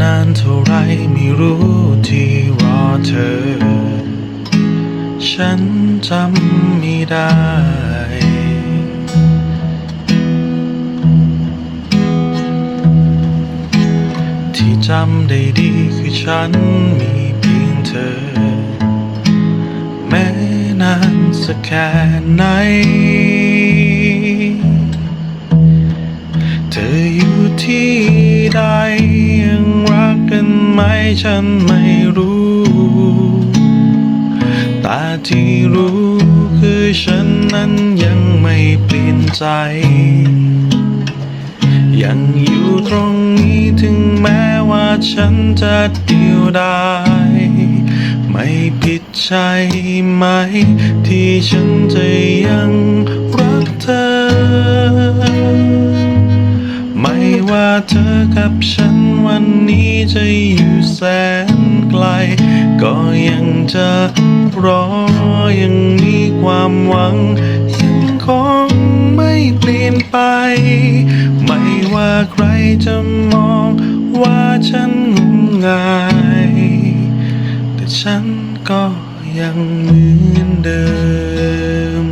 นานเท่าไรไม่รู้ที่รอเธอ ฉันจำไม่ได้ ที่จำได้ดีคือฉันมีเพียงเธอ แม้นานสักแค่ไหนเธออยู่ที่ใด ไหมฉันไม่รู้ แต่ที่รู้คือฉันนั้นยังไม่เปลี่ยนใจ ยังอยู่ตรงนี้ถึงแม้ว่าฉันจะเดียวดายไม่ผิดใจไหม ที่ฉันจะยัง เธอกับฉันวันนี้จะอยู่แสนไกล ก็ยังจะรอยังมีความหวัง ยังคงไม่เปลี่ยนไป ไม่ว่าใครจะมองว่าฉันงมงาย แต่ฉันก็ยังเหมือนเดิม